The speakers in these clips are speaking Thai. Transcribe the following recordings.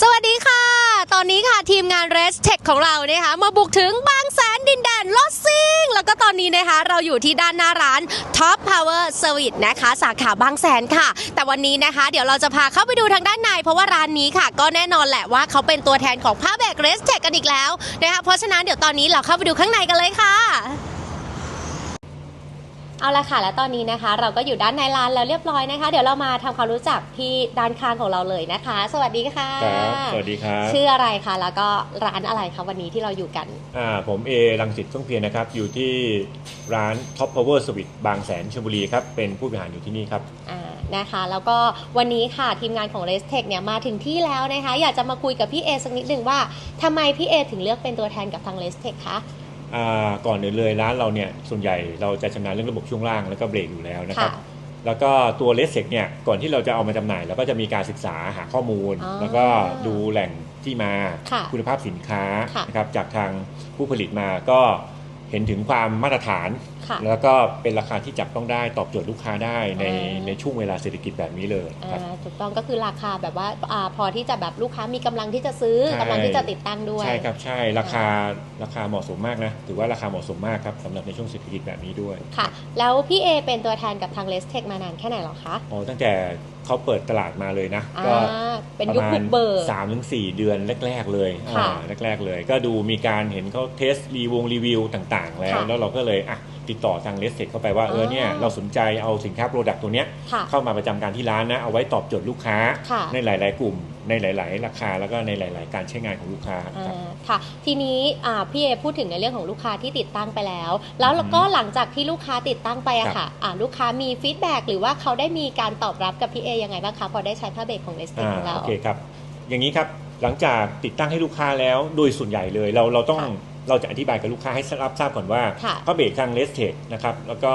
สวัสดีค่ะ ตอนนี้ค่ะทีมงาน r e s t e c h ของเรานะคะมาบุกถึงบางแสนดินแดนลอสซิงแล้วก็ตอนนี้นะคะเราอยู่ที่ด้านหน้าร้าน Top Power Service นะคะ สาขาบางแสนค่ะ แต่วันนี้นะคะ เดี๋ยวเราจะพาเข้าไปดูทางด้านใน เพราะว่าร้านนี้ค่ะ ก็แน่นอนแหละว่าเขาเป็นตัวแทนของผ้าแบก r e s t e c h กันอีกแล้วนะคะเพราะฉะนั้นเดี๋ยวตอนนี้เราเข้าไปดูข้างในกันเลยค่ะ เอาละค่ะ และตอนนี้นะคะ เราก็อยู่ด้านในร้านแล้วเรียบร้อยนะคะ เดี๋ยวเรามาทำความรู้จักที่ด้านข้างของเราเลยนะคะ สวัสดีค่ะครับสวัสดีครับชื่ออะไรคะแล้วก็ร้านอะไรคะวันนี้ที่เราอยู่กันอ่าผมเอรังสิตเฟื่องเพียรนะครับ อยู่ที่ร้าน Top Power Suite บางแสนชลบุรีครับเป็นผู้บริหารอยู่ที่นี่ครับอ่านะคะ แล้วก็วันนี้ค่ะทีมงานของ r e s t e c h เนี่ยมาถึงที่แล้วนะคะ อยากจะมาคุยกับพี่เอสักนิดหนึ่งว่าทำไมพี่เอถึงเลือกเป็นตัวแทนกับทาง r e s t e c h คะอ่า ก่อนอื่นเลยร้านเราเนี่ยส่วนใหญ่เราจะชำนาญเรื่องระบบช่วงล่างแล้วก็เบรกอยู่แล้วนะครับค่ะแล้วก็ตัวเลสเซกเนี่ยก่อนที่เราจะเอามาจำหน่ายเราก็จะมีการศึกษาหาข้อมูลอ๋อแล้วก็ดูแหล่งที่มาค่ะณภาพสินค้าค่ะนะครับจากทางผู้ผลิตมาก็เห็นถึงความมาตรฐานค่ะ แล้วก็เป็นราคาที่จับต้องได้ตอบโจทย์ลูกค้าได้ในอ่าในช่วงเวลาเศรษฐกิจแบบนี้เลยครับอ่าถูกต้องก็คือราคาแบบว่าอาพอที่จะแบบลูกค้ามีกำลังที่จะซื้อใช่กำลังที่จะติดตั้งด้วย ใช่ครับใช่ราคาราคาเหมาะสมมากนะถือว่าราคาเหมาะสมมากครับสำหรับในช่วงเศรษฐกิจแบบนี้ด้วยค่ะ แล้วพี่เอเป็นตัวแทนกับทาง r e s t e c h มานานแค่ไหนหรอคะอ๋อตั้งแต่เขาเปิดตลาดมาเลยนะอ่าก็เป็นประยุคมาบุณกเบิกสามถึงสี่เดือนแรก ๆ เลยค่ะอ่าแรก ๆ เลย ก็ดูมีการเห็นเขาเทสรีวงรีวิวต่าง ๆ แล้วค่ะแล้วเราก็เลยอะติดต่อทางเลสเซเข้าไปว่าเออเนี่ยอ๋อเราสนใจเอาสินค้าโปรดักต์ตัวเนี้ยค่ะเข้ามาประจำการที่ร้านนะเอาไว้ตอบโจทย์ลูกค้าค่ะในหลาย ๆ กลุ่ม ในหลาย ๆ ราคาแล้วก็ในหลาย ๆ การใช้งานของลูกค้าครับอ่าค่ะ ทีนี้อ่าพี่เอพูดถึงในเรื่องของลูกค้าที่ติดตั้งไปแล้ว แล้วอืมแล้วก็หลังจากที่ลูกค้าติดตั้งไปอะค่ะอ่าลูกค้ามีฟีดแบ็กหรือว่าเขาได้มีการตอบรับกับพี่เอยังไงบ้างคะพอได้ใช้ผ้าเบรกของ r e s t e c h อ่าของเราโอเคครับอย่างนี้ครับหลังจากติดตั้งให้ลูกค้าแล้วโดยส่วนใหญ่เลยเราเราต้องค่ะ เราจะอธิบายกับลูกค้าให้รับทราบก่อนว่าค่ะผ้าเบรกทางเลสเทคนะครับแล้วก็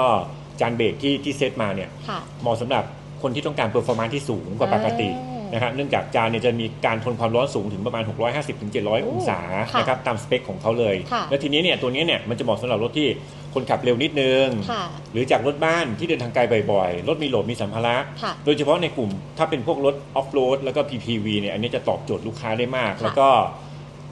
จานเบรกที่ที่เซตมาเนี่ยค่ะเหมาะสำหรับคนที่ต้องการเ e อร์ฟอร์มานที่สูงกว่าปกติอ่านนะครับเนื่องจากจานเนี่ยจะมีการทนความร้อนสูงถึงประมาณ 650-700ถึง700โอ้องศาค่ะนะครับตามสเปคของเขาเลยค่ะแล้วทีนี้เนี่ยตัวนี้เนี่ยมันจะเหมาะสำหรับรถที่คนขับเร็วนิดนึงค่ะหรือจากรถบ้านที่เดินทางไกลบ่อยๆ รถมีโหลดมีสัมภาระค่ะโดยเฉพาะในกลุ่มถ้าเป็นพวกรถออฟโรดแล้วก็ PPV เนี่ยอันนี้จะตอบโจทย์ลูกค้าได้มากค่ะแล้วก็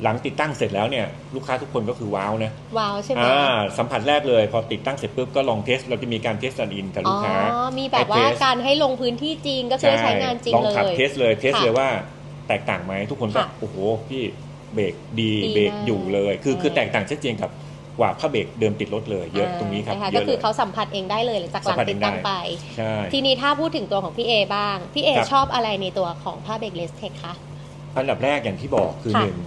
หลังติดตั้งเสร็จแล้วเนี่ยลูกค้าทุกคนก็คือว้าวนะว้าวใช่ไหมอ่าสัมผัสแรกเลย พอติดตั้งเสร็จปุ๊บก็ลองเทส เราจะมีการเทสรันอินกับลูกค้าอ๋อมีแบบว่าให้เทสการให้ลงพื้นที่จริงก็คือใช้งานจริงลองเลขับยเทสเลยเทสค่ะเลยว่าแตกต่างไหมทุกคนก็ค่ะโอ้โหพี่เบรกดีดีเบรกมากอยู่เลย คือเออคือแตกต่างชัดเจนกับกว่าผ้าเบรกเดิมติดรถเลยเยอะตรงนี้ครับนะคะเยก็อะคืเลอยเขาสัมผัสเองได้เลยหลังจากหลังสัมผัสติดตั้งเองได้ไปใช่ทีนี้ถ้าพูดถึงตัวของพี่เอบ้าง พี่เอครับชอบอะไรในตัวของผ้าเบรกเลสเทคคะอันดับแรกอย่างที่บอกคือค่ะหนึ่ง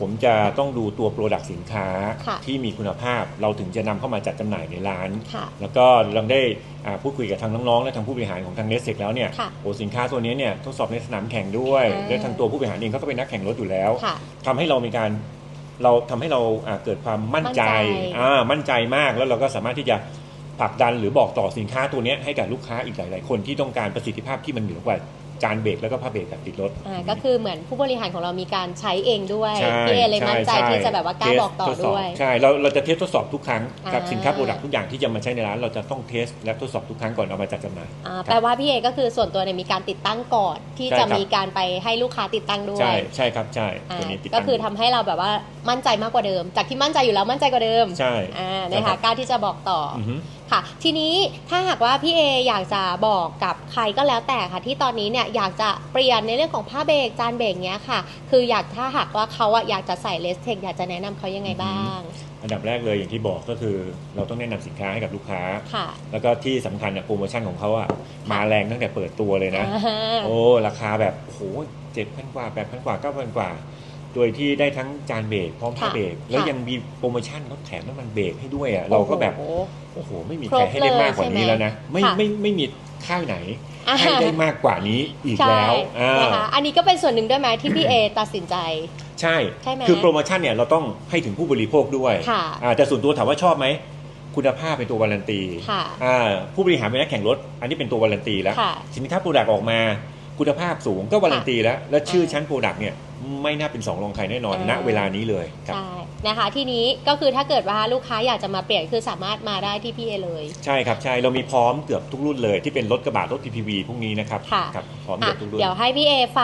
ผมจะต้องดูตัวโปรดักต์สินค้าค่ะที่มีคุณภาพ เราถึงจะนำเข้ามาจัดจำหน่ายในร้านค่ะแล้วก็เราได้อ่าพูดคุยกับทางน้องๆและทางผู้บริหารของทางเนสเซกแล้วเนี่ยค่ะโอ้สินค้าตัวนี้เนี่ยทดสอบในสนามแข่งด้วยอ่าและทางตัวผู้บริหารเองเขาก็เป็นนักแข่งรถอยู่แล้วค่ะทำให้เรามีการเราทำให้เราอ่าเกิดความมั่นใจมั่นใจอ่ามั่นใจมากแล้วเราก็สามารถที่จะผลักดันหรือบอกต่อสินค้าตัวเนี้ยให้กับลูกค้าอีกหลาย ๆ คนที่ต้องการประสิทธิภาพที่มันเหนือกว่าจานเบรกแล้วก็ผ้าเบรกแบบติดรถอ่าก็คือเหมือนผู้บริหารของเรามีการใช้เองด้วยใช่พี่เอเลยมั่นใจช่ที่จะแบบว่ากล้าเทสบอกต่อทสบด้วยใช่เราเราจะเทสทดสอบทุกครั้งกับอ่าสินค้าโปรดักต์ทุกอย่างที่จะมาใช้ในร้านเราจะต้องเทสและทดสอบทุกครั้งก่อนเอามาจัดจำหน่ายอ่าแปลว่าพี่เอก็คือส่วนตัวเนี่ยมีการติดตั้งก่อนที่ใช่จะครับมีการไปให้ลูกค้าติดตั้งด้วใช่ยใช่ครับใช่อ่าตัวนี้ติดก็ตั้งคือทำให้เราแบบว่ามั่นใจมากกว่าเดิม จากที่มั่นใจอยู่แล้วมั่นใจกว่าเดิมใช่อ่าใช่นะครัคะบกล้าที่จะบอกต่อออือฮึค่ะทีนี้ถ้าหากว่าพี่เออยากจะบอกกับใครก็แล้วแต่ค่ะที่ตอนนี้เนี่ยอยากจะเปลี่ยนในเรื่องของผ้าเบรกจานเบรกเนี้ยค่ะ คืออยากถ้าหากว่าเขาอะอยากจะใส่เลสเทคอยากจะแนะนำเขายังไงบ้าง อันดับแรกเลยอย่างที่บอกก็คือเราต้องแนะนำสินค้าให้กับลูกค้าค่ะแล้วก็ที่สำคัญเนี่ยโปรโมชั่นของเขาอะมาแรงตั้งแต่เปิดตัวเลยนะอ่าโอ้ราคาแบบโอ้โหเจ็ดพันกว่าแปดพันกว่าเก้าพันกว่าโดยที่ได้ทั้งจานเบรกพร้อมผ้าค่ะเบรกแล้วค่ะยังมีโปรโมชั่นเขาแถมน้ำมันเบรกให้ด้วยอะเราก็แบบโอ้โหโอ้โหไม่มีครใครบให้ได้มากกว่านี้เลยใช่ไหมแล้วนะ ไม่ค่ะไม่ไม่มีค่ายไหนอ่า ให้ได้มากกว่านี้อีกใช่แล้วอ่านะคะอันนี้ก็เป็นส่วนหนึ่งด้วยไหมที่พี่เอตัดสินใจใช่ใช่ไหมคือโปรโมชั่นเนี่ยเราต้องให้ถึงผู้บริโภคด้วยค่ะอ่าแต่ส่วนตัวถามว่าชอบไหมคุณภาพเป็นตัววารันตีค่ะอ่าผู้บริหารเป็นนักแข่งรถ อันนี้เป็นตัววารันตีแล้วค่ะสินค้าโปรดักต์ออกมาคุณภาพสูงก็วารันตีแล้ว และชื่ออ่าชั้นโปรดักต์เนี่ย ไม่น่าเป็นสองรองใครแน่นอนอ่าณเวลานี้เลยครับใช่นะคะทีนี้ก็คือถ้าเกิดว่าลูกค้าอยากจะมาเปลี่ยนคือสามารถมาได้ที่พี่เอเลย ใช่ครับใช่เรามีพร้อมเกือบทุกรุ่นเลยที่เป็นรถกระบะรถ PPV พวกนี้นะครับค่ะครับพร้อมอะเกือบทุกรุ่นเดี๋ยวให้พี่เอฝาก